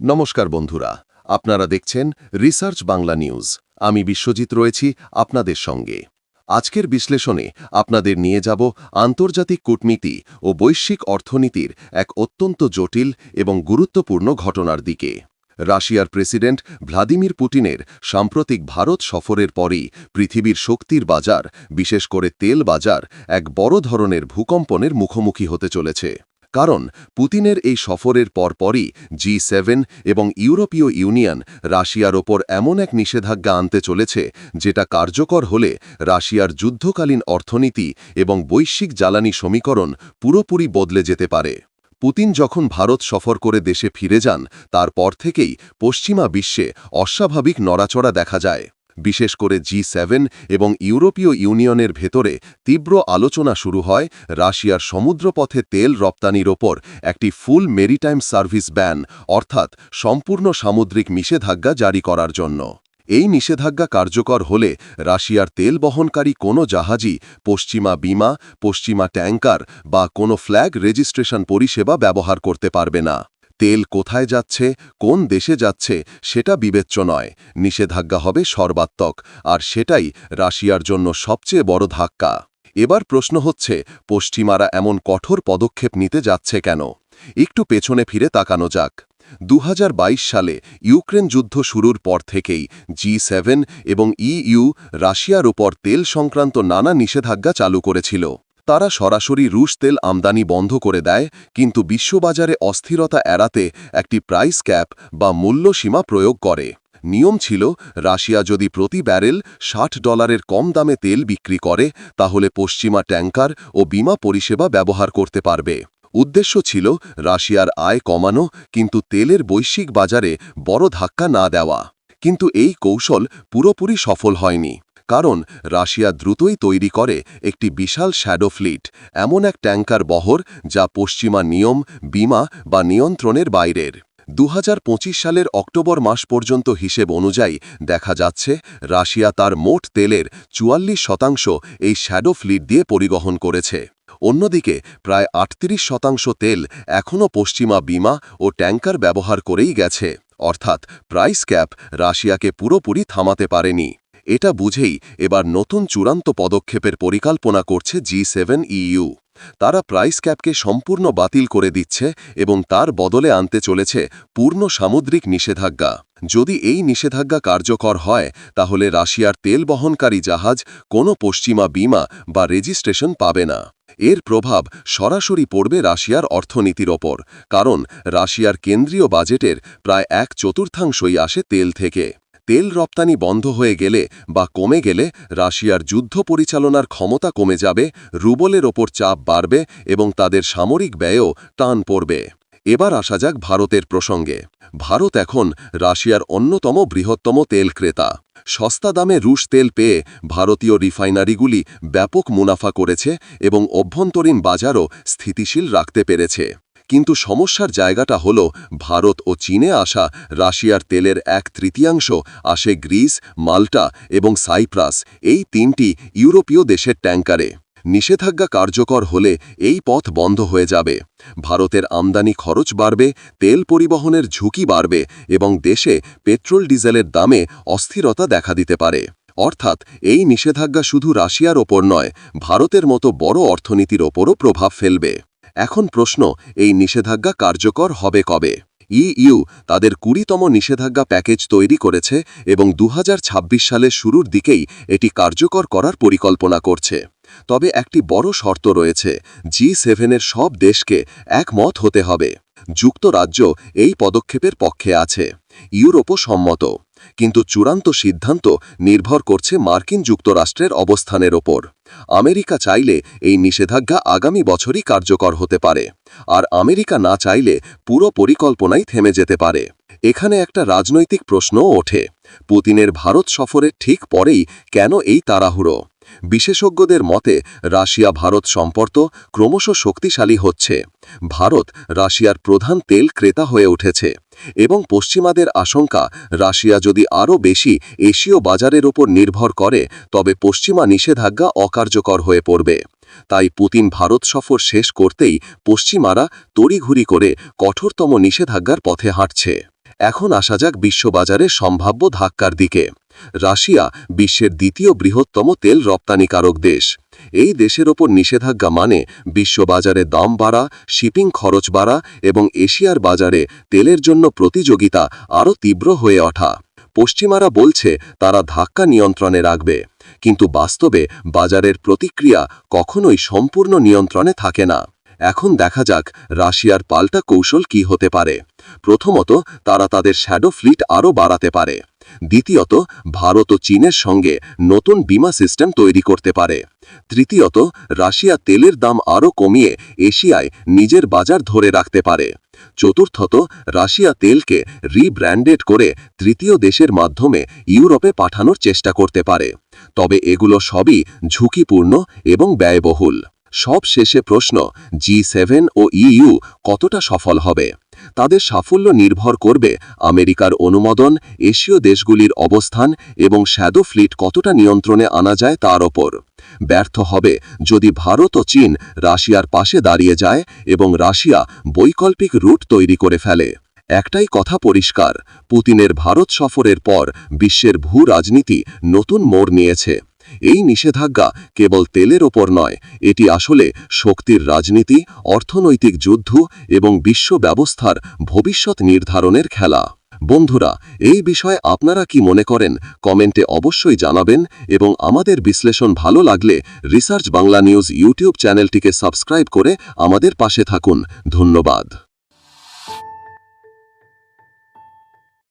নমস্কার বন্ধুরা, আপনারা দেখছেন রিসার্চ বাংলা নিউজ। আমি বিশ্বজিৎ রয়েছি আপনাদের সঙ্গে। আজকের বিশ্লেষণে আপনাদের নিয়ে যাব আন্তর্জাতিক কূটনীতি ও বৈশ্বিক অর্থনীতির এক অত্যন্ত জটিল এবং গুরুত্বপূর্ণ ঘটনার দিকে। রাশিয়ার প্রেসিডেন্ট ভ্লাদিমির পুটিনের সাম্প্রতিক ভারত সফরের পরেই পৃথিবীর শক্তির বাজার, বিশেষ করে তেল বাজার, এক বড় ধরনের ভূকম্পনের মুখোমুখি হতে চলেছে। কারণ পুতিনের এই সফরের পরপরই জি সেভেন এবং ইউরোপীয় ইউনিয়ন রাশিয়ার ওপর এমন এক নিষেধাজ্ঞা আনতে চলেছে যেটা কার্যকর হলে রাশিয়ার যুদ্ধকালীন অর্থনীতি এবং বৈশ্বিক জ্বালানি সমীকরণ পুরোপুরি বদলে যেতে পারে। পুতিন যখন ভারত সফর করে দেশে ফিরে যান, তারপর থেকেই পশ্চিমা বিশ্বে অস্বাভাবিক নড়াচড়া দেখা যায়। বিশেষ করে জি সেভেন এবং ইউরোপীয় ইউনিয়নের ভেতরে তীব্র আলোচনা শুরু হয় রাশিয়ার সমুদ্রপথে তেল রপ্তানির ওপর একটি ফুল মেরিটাইম সার্ভিস ব্যান, অর্থাৎ সম্পূর্ণ সামুদ্রিক নিষেধাজ্ঞা জারি করার জন্য। এই নিষেধাজ্ঞা কার্যকর হলে রাশিয়ার তেল বহনকারী কোনো জাহাজই পশ্চিমা বিমা, পশ্চিমা ট্যাঙ্কার বা কোনো ফ্ল্যাগ রেজিস্ট্রেশন পরিষেবা ব্যবহার করতে পারবে না। তেল কোথায় যাচ্ছে, কোন দেশে যাচ্ছে, সেটা বিবেচ্য নয়। নিষেধাজ্ঞা হবে সর্বাত্মক, আর সেটাই রাশিয়ার জন্য সবচেয়ে বড় ধাক্কা। এবার প্রশ্ন হচ্ছে, পশ্চিমারা এমন কঠোর পদক্ষেপ নিতে যাচ্ছে কেন? একটু পেছনে ফিরে তাকানো যাক। দু হাজার বাইশ সালে ইউক্রেন যুদ্ধ শুরুর পর থেকেই জি সেভেন এবং ইইউ রাশিয়ার ওপর তেল সংক্রান্ত নানা নিষেধাজ্ঞা চালু করেছিল। তারা সরাসরি রুশ তেল আমদানি বন্ধ করে দেয়, কিন্তু বিশ্ববাজারে অস্থিরতা এড়াতে একটি প্রাইস ক্যাপ বা মূল্যসীমা প্রয়োগ করে। নিয়ম ছিল, রাশিয়া যদি প্রতি ব্যারেল ষাট ডলারের কম দামে তেল বিক্রি করে, তাহলে পশ্চিমা ট্যাঙ্কার ও বিমা পরিষেবা ব্যবহার করতে পারবে। উদ্দেশ্য ছিল রাশিয়ার আয় কমানো, কিন্তু তেলের বৈশ্বিক বাজারে বড় ধাক্কা না দেওয়া। কিন্তু এই কৌশল পুরোপুরি সফল হয়নি। কারণ রাশিয়া দ্রুতই তৈরি করে একটি বিশাল শ্যাডো ফ্লিট, এমন এক ট্যাঙ্কার বহর যা পশ্চিমা নিয়ম, বিমা বা নিয়ন্ত্রণের বাইরের। দু হাজার পঁচিশ সালের অক্টোবর মাস পর্যন্ত হিসেব অনুযায়ী দেখা যাচ্ছে, রাশিয়া তার মোট তেলের চুয়াল্লিশ শতাংশ এই শ্যাডো ফ্লিট দিয়ে পরিবহন করেছে। অন্যদিকে, প্রায় আটত্রিশ শতাংশ তেল এখনও পশ্চিমা বিমা ও ট্যাঙ্কার ব্যবহার করেই গেছে, অর্থাৎ প্রাইস ক্যাপ রাশিয়াকে পুরোপুরি থামাতে পারেনি। এটা বুঝেই এবার নতুন চূড়ান্ত পদক্ষেপের পরিকল্পনা করছে জি সেভেন ইইউ তারা প্রাইস ক্যাপকে সম্পূর্ণ বাতিল করে দিচ্ছে এবং তার বদলে আনতে চলেছে পূর্ণ সামুদ্রিক নিষেধাজ্ঞা। যদি এই নিষেধাজ্ঞা কার্যকর হয়, তাহলে রাশিয়ার তেল বহনকারী জাহাজ কোনো পশ্চিমা বিমা বা রেজিস্ট্রেশন পাবে না। এর প্রভাব সরাসরি পড়বে রাশিয়ার অর্থনীতির ওপর, কারণ রাশিয়ার কেন্দ্রীয় বাজেটের প্রায় এক চতুর্থাংশই আসে তেল থেকে। তেল রপ্তানি বন্ধ হয়ে গেলে বা কমে গেলে রাশিয়ার যুদ্ধ পরিচালনার ক্ষমতা কমে যাবে, রুবলের ওপর চাপ বাড়বে এবং তাদের সামরিক ব্যয়ও টান পড়বে। এবার আসা যাক ভারতের প্রসঙ্গে। ভারত এখন রাশিয়ার অন্যতম বৃহত্তম তেল ক্রেতা। সস্তা দামে রুশ তেল পেয়ে ভারতীয় রিফাইনারিগুলি ব্যাপক মুনাফা করেছে এবং অভ্যন্তরীণ বাজারও স্থিতিশীল রাখতে পেরেছে। কিন্তু সমস্যার জায়গাটা হল ভারত ও চীনে আসা রাশিয়ার তেলের এক তৃতীয়াংশ, আসে গ্রিস, মাল্টা এবং সাইপ্রাস, এই তিনটি ইউরোপীয় দেশের ট্যাঙ্কারে। নিষেধাজ্ঞা কার্যকর হলে এই পথ বন্ধ হয়ে যাবে। ভারতের আমদানি খরচ বাড়বে, তেল পরিবহনের ঝুঁকি বাড়বে এবং দেশে পেট্রোল ডিজেলের দামে অস্থিরতা দেখা দিতে পারে। অর্থাৎ এই নিষেধাজ্ঞা শুধু রাশিয়ার ওপর নয়, ভারতের মতো বড় অর্থনীতির ওপরও প্রভাব ফেলবে। এখন প্রশ্ন, এই নিষেধাজ্ঞা কার্যকর হবে কবে? ইইউ তাদের কুড়িতম নিষেধাজ্ঞা প্যাকেজ তৈরি করেছে এবং দু হাজার ছাব্বিশ সালের শুরুর দিকেই এটি কার্যকর করার পরিকল্পনা করছে। তবে একটি বড় শর্ত রয়েছে, জি সেভেনের সব দেশকে একমত হতে হবে। যুক্তরাজ্য এই পদক্ষেপের পক্ষে আছে। ইউরোপও সম্মত। কিন্তু চূড়ান্ত সিদ্ধান্ত নির্ভর করছে মার্কিন যুক্তরাষ্ট্রের অবস্থানের ওপর। আমেরিকা চাইলে এই নিষেধাজ্ঞা আগামী বছরই কার্যকর হতে পারে, আর আমেরিকা না চাইলে পুরো পরিকল্পনাই থেমে যেতে পারে। এখানে একটা রাজনৈতিক প্রশ্নও ওঠে, পুতিনের ভারত সফরের ঠিক পরেই কেন এই তাড়াহুড়ো? বিশেষজ্ঞদের মতে, রাশিয়া ভারত সম্পর্ক ক্রমশ শক্তিশালী হচ্ছে, ভারত রাশিয়ার প্রধান তেল ক্রেতা হয়ে উঠেছে। এবং পশ্চিমাদের আশঙ্কা, রাশিয়া যদি আরও বেশি এশীয় বাজারের ওপর নির্ভর করে, তবে পশ্চিমা নিষেধাজ্ঞা অকার্যকর হয়ে পড়বে। তাই পুতিন ভারত সফর শেষ করতেই পশ্চিমারা তড়িঘুড়ি করে কঠোরতম নিষেধাজ্ঞার পথে হাঁটছে। এখন আসা যাক বিশ্ববাজারে সম্ভাব্য ধাক্কার দিকে। রাশিয়া বিশ্বের দ্বিতীয় বৃহত্তম তেল রপ্তানিকারক দেশ। এই দেশের ওপর নিষেধাজ্ঞা মানে বিশ্ববাজারে দাম বাড়া, শিপিং খরচ বাড়া এবং এশিয়ার বাজারে তেলের জন্য প্রতিযোগিতা আরও তীব্র হয়ে ওঠা। পশ্চিমারা বলছে তারা ধাক্কা নিয়ন্ত্রণে রাখবে, কিন্তু বাস্তবে বাজারের প্রতিক্রিয়া কখনোই সম্পূর্ণ নিয়ন্ত্রণে থাকে না। এখন দেখা যাক রাশিয়ার পাল্টা কৌশল কি হতে পারে। প্রথমত, তারা তাদের শ্যাডো ফ্লিট আরও বাড়াতে পারে। দ্বিতীয়ত, ভারত ও চীনের সঙ্গে নতুন বিমা সিস্টেম তৈরি করতে পারে। তৃতীয়ত, রাশিয়া তেলের দাম আরও কমিয়ে এশিয়ায় নিজের বাজার ধরে রাখতে পারে। চতুর্থত, রাশিয়া তেলকে রিব্র্যান্ডেড করে তৃতীয় দেশের মাধ্যমে ইউরোপে পাঠানোর চেষ্টা করতে পারে। তবে এগুলো সবই ঝুঁকিপূর্ণ এবং ব্যয়বহুল। সব শেষে প্রশ্ন জি সেভেন ও ইইউ কতটা সফল হবে? তাদের সাফল্য নির্ভর করবে আমেরিকার অনুমোদন, এশীয় দেশগুলির অবস্থান এবং শ্যাদো ফ্লিট কতটা নিয়ন্ত্রণে আনা যায় তার ওপর। ব্যর্থ হবে যদি ভারত ও চীন রাশিয়ার পাশে দাঁড়িয়ে যায় এবং রাশিয়া বৈকল্পিক রুট তৈরি করে ফেলে। একটাই কথা পরিষ্কার, পুতিনের ভারত সফরের পর বিশ্বের ভূ রাজনীতি নতুন মোড় নিয়েছে। এই নিষেধাজ্ঞা কেবল তেলের ওপর নয়, এটি আসলে শক্তির রাজনীতি, অর্থনৈতিক যুদ্ধ এবং বিশ্ব ব্যবস্থার ভবিষ্যৎ নির্ধারণের খেলা। বন্ধুরা, এই বিষয়ে আপনারা কি মনে করেন, কমেন্টে অবশ্যই জানাবেন এবং আমাদের বিশ্লেষণ ভালো লাগলে রিসার্চ বাংলা নিউজ ইউটিউব চ্যানেলটিকে সাবস্ক্রাইব করে আমাদের পাশে থাকুন। ধন্যবাদ।